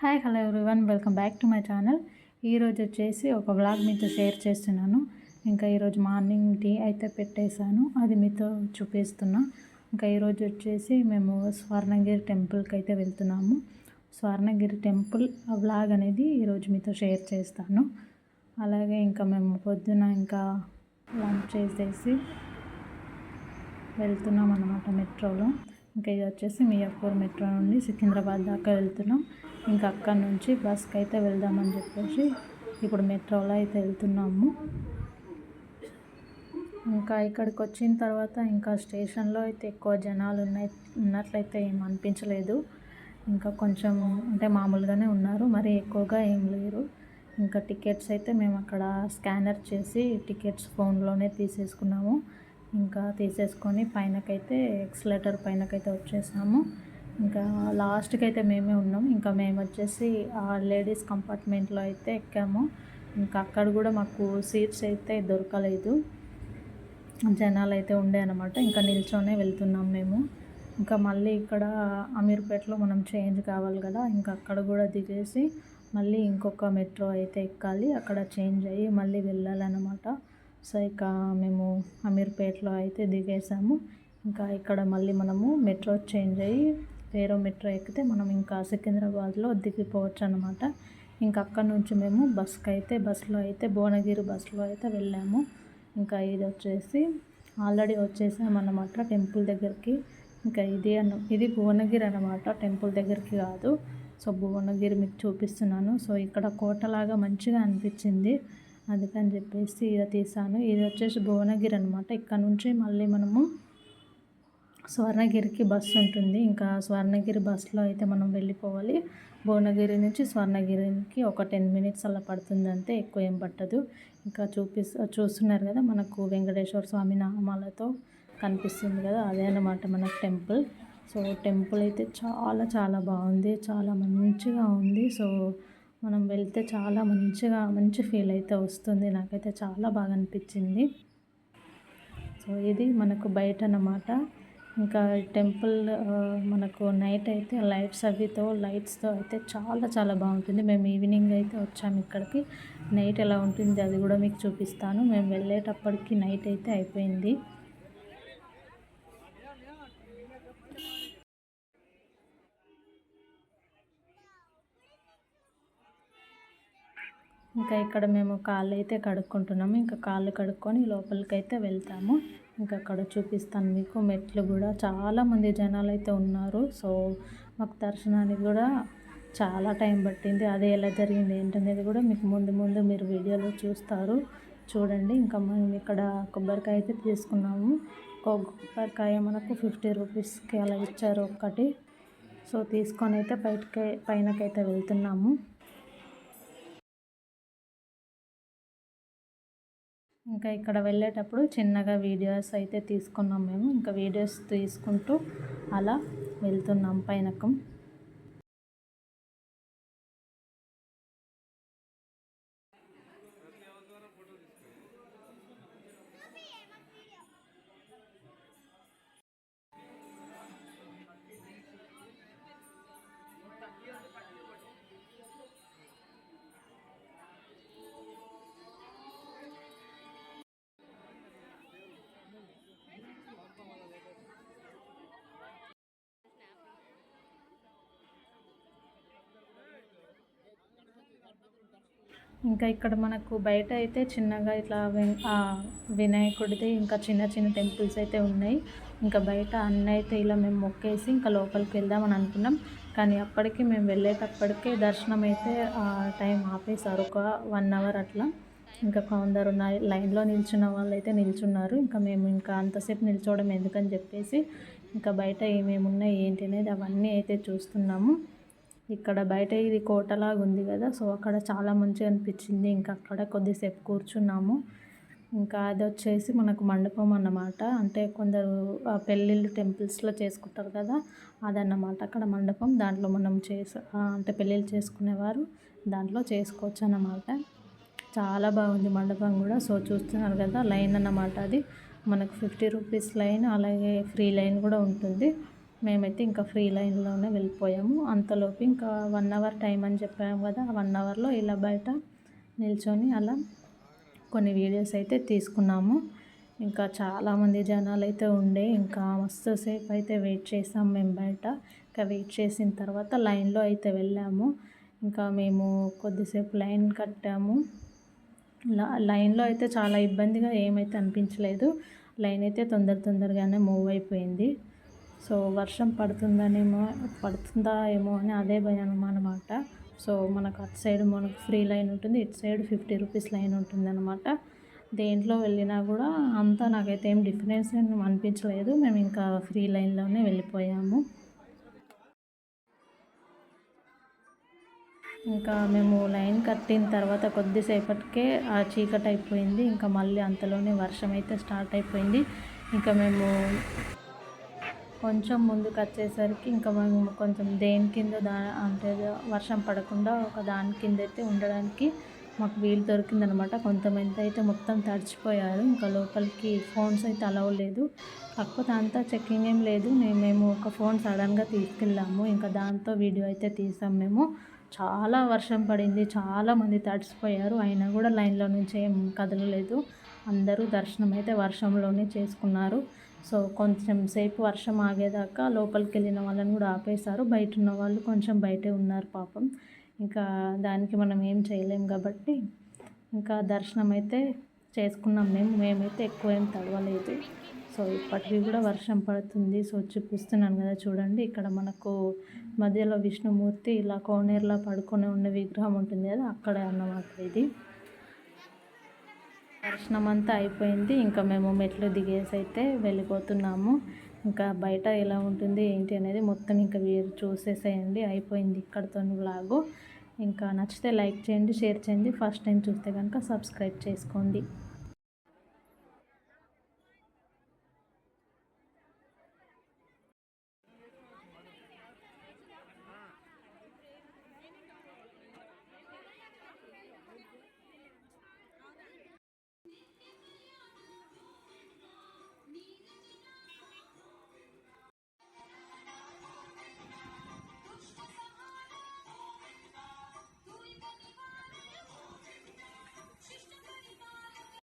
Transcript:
Hi hello everyone welcome back to my channel ఈరోజు వచ్చేసి ఒక వ్లాగ్ మీతో షేర్ చేస్తున్నాను. ఇంకా ఈరోజు మార్నింగ్ టీ అయితే పెట్టేశాను. అది మీతో చూపిస్తున్నా. ఇంకా ఈరోజు వచ్చేసి మేము స్వర్ణగిరి టెంపుల్కి అయితే వెళ్తున్నాము. స్వర్ణగిరి టెంపుల్ వ్లాగ్ అనేది ఈరోజు మీతో షేర్ చేస్తాను. అలాగే ఇంకా మేము పొద్దున ఇంకా లంచ్ చేసేసి వెళ్తున్నాం అనమాట మెట్రోలో ఇంకా ఇది వచ్చేసి మియాపూర్ మెట్రో నుండి సికింద్రాబాద్ దాకా వెళ్తున్నాం. ఇంకా అక్కడ నుంచి బస్కి అయితే వెళ్దామని చెప్పేసి ఇప్పుడు మెట్రోలో అయితే వెళ్తున్నాము. ఇంకా ఇక్కడికి వచ్చిన తర్వాత ఇంకా స్టేషన్లో అయితే ఎక్కువ జనాలు ఉన్నాయి ఉన్నట్లయితే ఏం అనిపించలేదు. ఇంకా కొంచెం అంటే మామూలుగానే ఉన్నారు మరి ఎక్కువగా ఏం లేరు. ఇంకా టికెట్స్ అయితే మేము అక్కడ స్కానర్ చేసి టికెట్స్ ఫోన్లోనే తీసేసుకున్నాము. ఇంకా తీసేసుకొని పైనకైతే ఎక్స్లేటర్ పైనకైతే వచ్చేసాము. ఇంకా లాస్ట్కి అయితే మేమే ఉన్నాం. ఇంకా మేము వచ్చేసి ఆ లేడీస్ కంపార్ట్మెంట్లో అయితే ఎక్కాము. ఇంకా అక్కడ కూడా మాకు సీట్స్ అయితే దొరకలేదు. జనాలు అయితే ఉండే అనమాట ఇంకా నిల్చొనే వెళ్తున్నాం మేము. ఇంకా మళ్ళీ ఇక్కడ అమీర్పేటలో మనం చేంజ్ కావాలి కదా ఇంకా అక్కడ కూడా దిగేసి మళ్ళీ ఇంకొక మెట్రో అయితే ఎక్కాలి. అక్కడ చేంజ్ అయ్యి మళ్ళీ వెళ్ళాలన్నమాట. సో ఇక మేము అమీర్పేటలో అయితే దిగేసాము. ఇంకా ఇక్కడ మళ్ళీ మనము మెట్రో చేంజ్ అయ్యి వేరే మెట్రో ఎక్కితే మనం ఇంకా సికింద్రాబాద్లో దిగిపోవచ్చు అనమాట ఇంకా అక్కడ నుంచి మేము బస్కి అయితే బస్సులో అయితే భువనగిరి బస్సులో అయితే వెళ్ళాము. ఇంకా ఇది వచ్చేసి ఆల్రెడీ వచ్చేసామన్నమాట టెంపుల్ దగ్గరికి. ఇంకా ఇది అన్న ఇది భువనగిరి అనమాట టెంపుల్ దగ్గరికి కాదు. సో భువనగిరి మీకు చూపిస్తున్నాను. సో ఇక్కడ కోటలాగా మంచిగా అనిపించింది. అందుకని చెప్పేసి ఇది తీసాను. ఇది వచ్చేసి భువనగిరి అనమాట ఇక్కడ నుంచి మళ్ళీ మనము స్వర్ణగిరికి బస్సు ఉంటుంది. ఇంకా స్వర్ణగిరి బస్సులో అయితే మనం వెళ్ళిపోవాలి. భువనగిరి నుంచి స్వర్ణగిరికి ఒక టెన్ మినిట్స్ అలా పడుతుంది అంతే. ఎక్కువ ఏం పట్టదు. ఇంకా చూపి చూస్తున్నారు కదా మనకు వెంకటేశ్వర స్వామి నామాలతో కనిపిస్తుంది కదా. అదే అన్నమాట మనకు టెంపుల్. సో టెంపుల్ అయితే చాలా చాలా బాగుంది. చాలా మంచిగా ఉంది. సో మనం వెళ్తే చాలా మంచిగా మంచి ఫీల్ అయితే వస్తుంది. నాకైతే చాలా బాగా అనిపించింది. సో ఇది మనకు బయట అన్నమాట. ఇంకా టెంపుల్ మనకు నైట్ అయితే లైట్స్ అవితో లైట్స్తో అయితే చాలా చాలా బాగుంటుంది. మేము ఈవినింగ్ అయితే వచ్చాము ఇక్కడికి. నైట్ ఎలా ఉంటుంది అది కూడా మీకు చూపిస్తాను. మేము వెళ్ళేటప్పటికి నైట్ అయితే అయిపోయింది. ఇంకా ఇక్కడ మేము కాళ్ళు అయితే కడుక్కుంటున్నాము. ఇంకా కాళ్ళు కడుక్కొని లోపలికి అయితే వెళ్తాము. ఇంకా అక్కడ చూపిస్తాను మీకు మెట్లు కూడా. చాలామంది జనాలు అయితే ఉన్నారు. సో మాకు దర్శనానికి కూడా చాలా టైం పట్టింది. అదే ఎలా జరిగింది ఏంటనేది కూడా మీకు ముందు ముందు మీరు వీడియోలో చూస్తారు. చూడండి. ఇంకా మేము ఇక్కడ కొబ్బరికాయ అయితే తీసుకున్నాము. కొబ్బరికాయ మనకు ఫిఫ్టీ రూపీస్కి అలా ఇచ్చారు ఒక్కటి. సో తీసుకొని అయితే బయటకి పైనకైతే వెళ్తున్నాము. ఇంకా ఇక్కడ వెళ్ళేటప్పుడు చిన్నగా వీడియోస్ అయితే తీసుకున్నాం మేము. ఇంకా వీడియోస్ తీసుకుంటూ అలా వెళ్తున్నాం పైనకం. ఇంకా ఇక్కడ మనకు బయట అయితే చిన్నగా ఇట్లా వినాయకుడిది ఇంకా చిన్న చిన్న టెంపుల్స్ అయితే ఉన్నాయి. ఇంకా బయట అన్నీ అయితే ఇలా మేము మొక్కేసి ఇంకా లోపలికి వెళ్దామని అనుకున్నాం. కానీ అప్పటికి మేము వెళ్ళేటప్పటికే దర్శనం అయితే టైం ఆపేశారు. ఒక వన్ అవర్ అట్లా. ఇంకా కొందరు లైన్లో నిల్చున్న వాళ్ళు అయితే నిల్చున్నారు. ఇంకా మేము ఇంకా అంతసేపు నిల్చోవడం ఎందుకని చెప్పేసి ఇంకా బయట ఏమేమి ఉన్నాయి ఏంటి అనేది అవన్నీ అయితే చూస్తున్నాము. ఇక్కడ బయట ఇది కోటలాగా ఉంది కదా సో అక్కడ చాలా మంచిగా అనిపించింది. ఇంకా అక్కడ కొద్దిసేపు కూర్చున్నాము. ఇంకా అది వచ్చేసి మనకు మండపం అన్నమాట. అంటే కొందరు పెళ్ళిళ్ళు టెంపుల్స్లో చేసుకుంటారు కదా అదన్నమాట. అక్కడ మండపం దాంట్లో మనం చేసు అంటే పెళ్ళిళ్ళు చేసుకునేవారు దాంట్లో చేసుకోవచ్చు అన్నమాట చాలా బాగుంది మండపం కూడా. సో చూస్తున్నారు కదా లైన్ అన్నమాట అది. మనకు ఫిఫ్టీ రూపీస్ లైన్ అలాగే ఫ్రీ లైన్ కూడా ఉంటుంది. మేమైతే ఇంకా ఫ్రీ లైన్లోనే వెళ్ళిపోయాము. అంతలోపు ఇంకా వన్ అవర్ టైం అని చెప్పాము కదా వన్ అవర్లో ఇలా బయట నిల్చొని అలా కొన్ని వీడియోస్ అయితే తీసుకున్నాము. ఇంకా చాలామంది జనాలు అయితే ఉండే ఇంకా మస్తు సేపు అయితే వెయిట్ చేసాం మేము బయట. ఇంకా వెయిట్ చేసిన తర్వాత లైన్లో అయితే వెళ్ళాము. ఇంకా మేము కొద్దిసేపు లైన్ కట్టాము. లైన్లో అయితే చాలా ఇబ్బందిగా ఏమైతే అనిపించలేదు. లైన్ అయితే తొందర తొందరగానే మూవ్ అయిపోయింది. సో వర్షం పడుతుందనేమో పడుతుందా ఏమో అని అదే భయం అనమాట సో మనకు అటు సైడ్ మనకు ఫ్రీ లైన్ ఉంటుంది ఇటు సైడ్ ఫిఫ్టీ రూపీస్ లైన్ ఉంటుంది అనమాట దేంట్లో వెళ్ళినా కూడా అంతా నాకైతే ఏం డిఫరెన్స్ అనిపించలేదు. మేము ఇంకా ఫ్రీ లైన్లోనే వెళ్ళిపోయాము. ఇంకా మేము లైన్ కట్టిన తర్వాత కొద్దిసేపటికే ఆ చీకటి అయిపోయింది ఇంకా మళ్ళీ అంతలోనే వర్షం అయితే స్టార్ట్ అయిపోయింది ఇంకా మేము కొంచెం ముందుకు వచ్చేసరికి ఇంకా మేము కొంచెం దేని కింద దా అంటే వర్షం పడకుండా ఒక దాని కింద అయితే ఉండడానికి మాకు వీలు దొరికిందనమాట. కొంతమంది అయితే మొత్తం తడిచిపోయారు. ఇంకా లోపలికి ఫోన్స్ అయితే అలవ్ లేదు. కాకపోతే అంతా చెక్కింగ్ ఏం లేదు. మేము ఒక ఫోన్ సడన్గా తీసుకెళ్ళాము. ఇంకా దాంతో వీడియో అయితే తీసాం మేము. చాలా వర్షం పడింది. చాలామంది తడిసిపోయారు. అయినా కూడా లైన్లో నుంచి ఏం కదలలేదు. అందరూ దర్శనం అయితే వర్షంలోనే చేసుకున్నారు. సో కొంచెం సేపు వర్షం ఆగేదాకా లోపలికి వెళ్ళిన వాళ్ళని కూడా ఆపేశారు. బయట ఉన్న వాళ్ళు కొంచెం బయటే ఉన్నారు పాపం. ఇంకా దానికి మనం ఏం చేయలేం కాబట్టి ఇంకా దర్శనం అయితే చేసుకున్నాం మేము. మేమైతే ఎక్కువ ఏం తడవలేదు. సో ఇప్పటికీ కూడా వర్షం పడుతుంది. సో చూపిస్తున్నాను కదా చూడండి. ఇక్కడ మనకు మధ్యలో విష్ణుమూర్తి ఇలా కోనేరులా పడుకొని ఉన్న విగ్రహం ఉంటుంది కదా అక్కడే అన్నమాట ఇది. దర్శనం అంతా అయిపోయింది. ఇంకా మేము మెట్లు దిగేసి అయితే వెళ్ళిపోతున్నాము. ఇంకా బయట ఎలా ఉంటుంది ఏంటి అనేది మొత్తం ఇంకా మీరు చూసేసేయండి. అయిపోయింది ఇక్కడతో వ్లాగు. ఇంకా నచ్చితే లైక్ చేయండి షేర్ చేయండి. ఫస్ట్ టైం చూస్తే కనుక సబ్స్క్రైబ్ చేసుకోండి.